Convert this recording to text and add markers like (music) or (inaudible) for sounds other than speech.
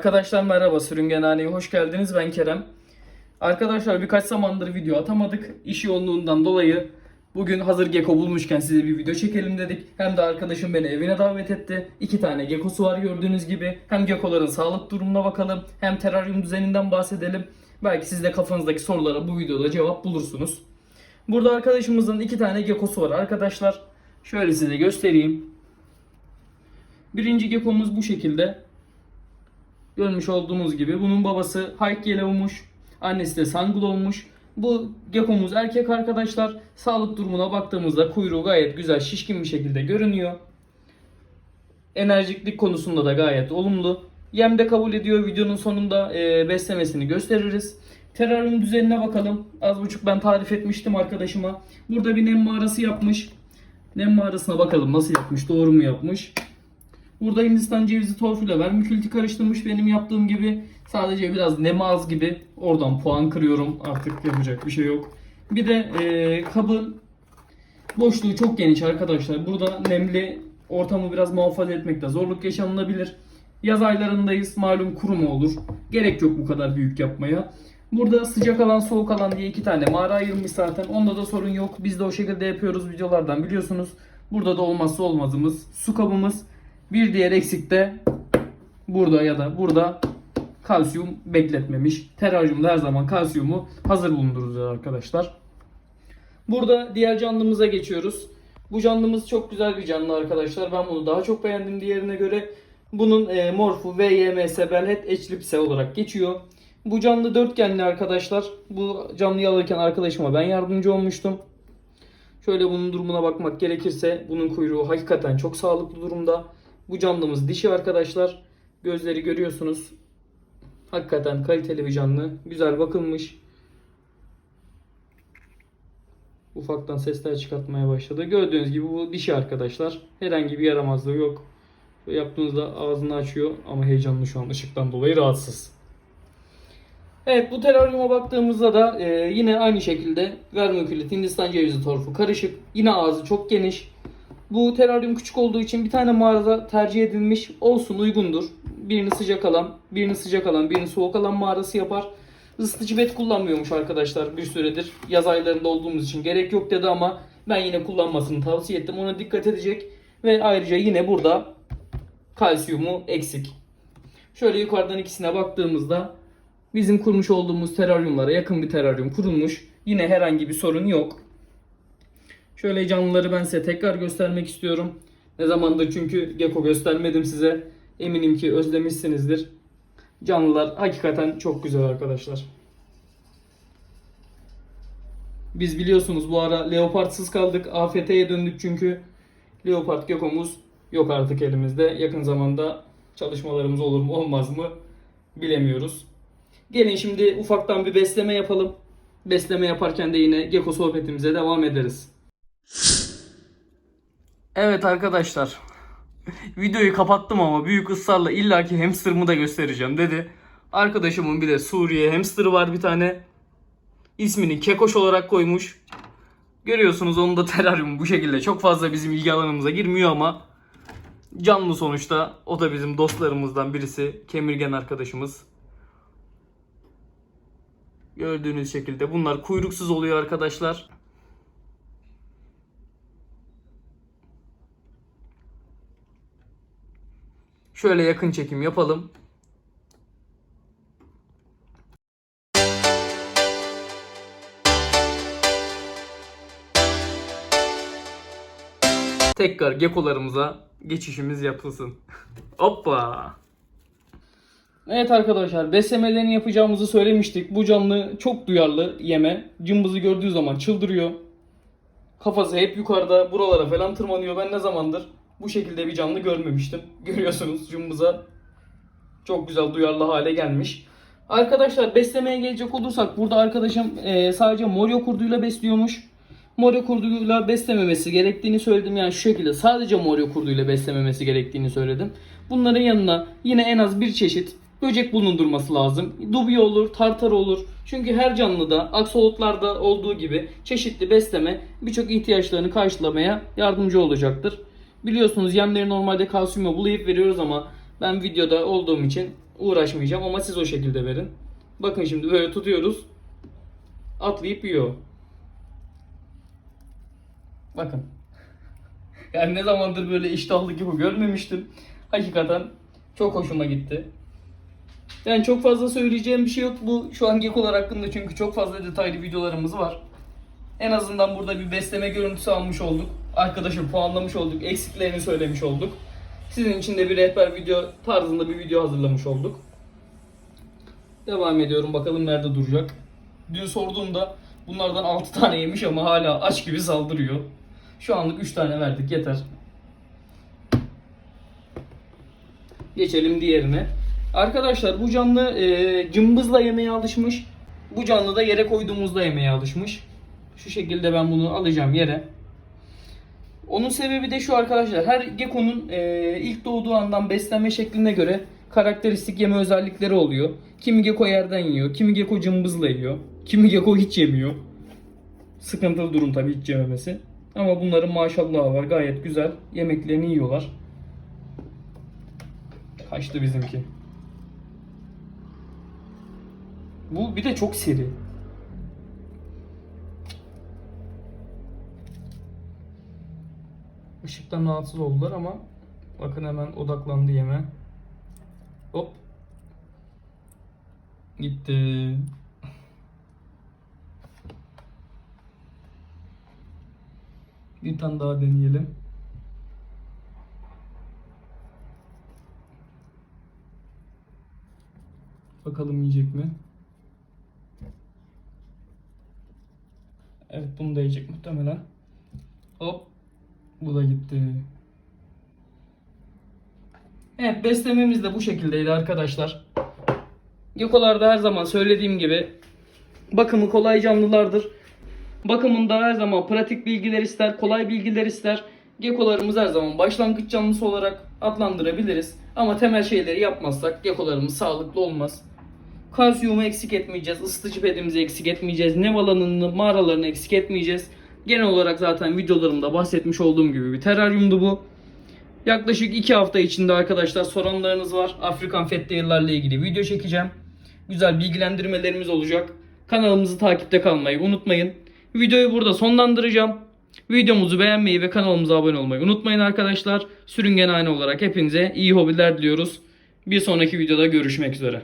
Arkadaşlar merhaba Sürüngenhane'ye hoş geldiniz ben Kerem. Arkadaşlar birkaç zamandır video atamadık. İş yoğunluğundan dolayı bugün hazır gecko bulmuşken size bir video çekelim dedik. Hem de arkadaşım beni evine davet etti. İki tane geckosu var gördüğünüz gibi. Hem geckoların sağlık durumuna bakalım hem teraryum düzeninden bahsedelim. Belki siz de kafanızdaki sorulara bu videoda cevap bulursunuz. Burada arkadaşımızın iki tane geckosu var arkadaşlar. Şöyle size göstereyim. Birinci geckomuz bu şekilde. Görmüş olduğunuz gibi bunun babası Hike Yellow'muş. Annesi de Sanglow'muş. Bu gekomuz erkek arkadaşlar. Sağlık durumuna baktığımızda kuyruğu gayet güzel şişkin bir şekilde görünüyor. Enerjiklik konusunda da gayet olumlu. Yem de kabul ediyor. Videonun sonunda e, beslemesini gösteririz. Teraryum düzenine bakalım. Az buçuk ben tarif etmiştim arkadaşıma. Burada bir nem mağarası yapmış. Nem mağarasına bakalım nasıl yapmış, doğru mu yapmış. Burada Hindistan cevizi torfuyla vermikültü karıştırmış benim yaptığım gibi. Sadece biraz nem az gibi. Oradan puan kırıyorum. Artık yapacak bir şey yok. Bir de e, kabın boşluğu çok geniş arkadaşlar. Burada nemli ortamı biraz muhafaza etmekte zorluk yaşanılabilir. Yaz aylarındayız. Malum kuruma olur. Gerek yok bu kadar büyük yapmaya. Burada sıcak alan soğuk alan diye iki tane mağara ayırmış zaten. Onda da sorun yok. Biz de o şekilde yapıyoruz videolardan biliyorsunuz. Burada da olmazsa olmazımız su kabımız. Bir diğer eksik de burada ya da burada kalsiyum bekletmemiş. Teraryumda her zaman kalsiyumu hazır bulundururuz arkadaşlar. Burada diğer canlımıza geçiyoruz. Bu canlımız çok güzel bir canlı arkadaşlar. Ben bunu daha çok beğendim diğerine göre. Bunun e, morfu VYMS Belhet Eclipse olarak geçiyor. Bu canlı dörtgenli arkadaşlar. Bu canlıyı alırken arkadaşıma ben yardımcı olmuştum. Şöyle bunun durumuna bakmak gerekirse bunun kuyruğu hakikaten çok sağlıklı durumda. Bu canlımız dişi arkadaşlar. Gözleri görüyorsunuz. Hakikaten kaliteli bir canlı. Güzel bakılmış. Ufaktan sesler çıkartmaya başladı. Gördüğünüz gibi bu dişi arkadaşlar. Herhangi bir yaramazlığı yok. Yaptığınızda ağzını açıyor ama heyecanlı şu an ışıktan dolayı rahatsız. Evet bu teraryuma baktığımızda da e, yine aynı şekilde vermikülit Hindistan cevizi torfu karışık. Yine ağzı çok geniş. Bu teraryum küçük olduğu için bir tane mağarada tercih edilmiş. Olsun uygundur. Birini sıcak alan, birini sıcak alan, birini soğuk alan mağarası yapar. Isıtıcı bet kullanmıyormuş arkadaşlar bir süredir. Yaz aylarında olduğumuz için gerek yok dedi ama ben yine kullanmasını tavsiye ettim. Ona dikkat edecek. Ve ayrıca yine burada kalsiyumu eksik. Şöyle yukarıdan ikisine baktığımızda bizim kurmuş olduğumuz teraryumlara yakın bir teraryum kurulmuş. Yine herhangi bir sorun yok. Şöyle canlıları ben size tekrar göstermek istiyorum. Ne zamandır çünkü gecko göstermedim size. Eminim ki özlemişsinizdir. Canlılar hakikaten çok güzel arkadaşlar. Biz biliyorsunuz bu ara leopardsız kaldık. AFT'ye döndük çünkü. Leopard gekomuz yok artık elimizde. Yakın zamanda çalışmalarımız olur mu olmaz mı bilemiyoruz. Gelin şimdi ufaktan bir besleme yapalım. Besleme yaparken de yine gecko sohbetimize devam ederiz. Evet arkadaşlar. Videoyu kapattım ama büyük ısrarla illaki hamsterımı da göstereceğim dedi. Arkadaşımın bir de Suriye hamsterı var bir tane. İsmini Kekoş olarak koymuş. Görüyorsunuz onun da (laughs) teraryumu bu şekilde. Çok fazla bizim ilgi alanımıza girmiyor ama canlı sonuçta. O da bizim dostlarımızdan birisi. Kemirgen arkadaşımız. Gördüğünüz şekilde bunlar kuyruksuz oluyor arkadaşlar. Şöyle yakın çekim yapalım. Tekrar gekolarımıza geçişimiz yapılsın. (laughs) Hoppa. Evet arkadaşlar beslemelerini yapacağımızı söylemiştik. Bu canlı çok duyarlı yeme. Cımbızı gördüğü zaman çıldırıyor. Kafası hep yukarıda buralara falan tırmanıyor. Ben ne zamandır bu şekilde bir canlı görmemiştim. (laughs) Görüyorsunuz cımbıza çok güzel duyarlı hale gelmiş. Arkadaşlar beslemeye gelecek olursak burada arkadaşım e, sadece moryo kurduyla besliyormuş. Moryo kurduyla beslememesi gerektiğini söyledim. Yani şu şekilde sadece moryo kurduyla beslememesi gerektiğini söyledim. Bunların yanına yine en az bir çeşit böcek bulundurması lazım. Dubi olur, tartar olur. Çünkü her canlıda, aksolotlarda olduğu gibi çeşitli besleme birçok ihtiyaçlarını karşılamaya yardımcı olacaktır. Biliyorsunuz yemleri normalde kalsiyumu bulayıp veriyoruz ama ben videoda olduğum için uğraşmayacağım ama siz o şekilde verin. Bakın şimdi böyle tutuyoruz. Atlayıp yiyor. Bakın. (laughs) Yani ne zamandır böyle iştahlı gibi görmemiştim. Hakikaten çok hoşuma gitti. Yani çok fazla söyleyeceğim bir şey yok bu şu an gekolar hakkında çünkü çok fazla detaylı videolarımız var. En azından burada bir besleme görüntüsü almış olduk. Arkadaşı puanlamış olduk. Eksiklerini söylemiş olduk. Sizin için de bir rehber video tarzında bir video hazırlamış olduk. Devam ediyorum bakalım nerede duracak. Dün sorduğumda bunlardan 6 tane yemiş ama hala aç gibi saldırıyor. Şu anlık 3 tane verdik yeter. Geçelim diğerine. Arkadaşlar bu canlı e, cımbızla yemeye alışmış. Bu canlı da yere koyduğumuzda yemeye alışmış. Şu şekilde ben bunu alacağım yere. Onun sebebi de şu arkadaşlar. Her gekonun e, ilk doğduğu andan beslenme şekline göre karakteristik yeme özellikleri oluyor. Kimi geko yerden yiyor, kimi geko cımbızla yiyor, kimi geko hiç yemiyor. Sıkıntılı durum tabii hiç yememesi. Ama bunların maşallahı var. Gayet güzel. Yemeklerini yiyorlar. Kaçtı bizimki. Bu bir de çok seri. Işıktan rahatsız oldular ama bakın hemen odaklandı yeme. Hop. Gitti. Bir tane daha deneyelim. Bakalım yiyecek mi? Evet bunu da yiyecek muhtemelen. Hop. Bu da gitti. Evet beslememiz de bu şekildeydi arkadaşlar. Gekolarda her zaman söylediğim gibi bakımı kolay canlılardır. Bakımında her zaman pratik bilgiler ister, kolay bilgiler ister. Gekolarımız her zaman başlangıç canlısı olarak adlandırabiliriz. Ama temel şeyleri yapmazsak gekolarımız sağlıklı olmaz. Kalsiyumu eksik etmeyeceğiz, ısıtıcı pedimizi eksik etmeyeceğiz, nem alanını, mağaralarını eksik etmeyeceğiz. Genel olarak zaten videolarımda bahsetmiş olduğum gibi bir teraryumdu bu. Yaklaşık 2 hafta içinde arkadaşlar soranlarınız var. Afrikan Fetteil'lerle ilgili video çekeceğim. Güzel bilgilendirmelerimiz olacak. Kanalımızı takipte kalmayı unutmayın. Videoyu burada sonlandıracağım. Videomuzu beğenmeyi ve kanalımıza abone olmayı unutmayın arkadaşlar. Sürüngen aynı olarak hepinize iyi hobiler diliyoruz. Bir sonraki videoda görüşmek üzere.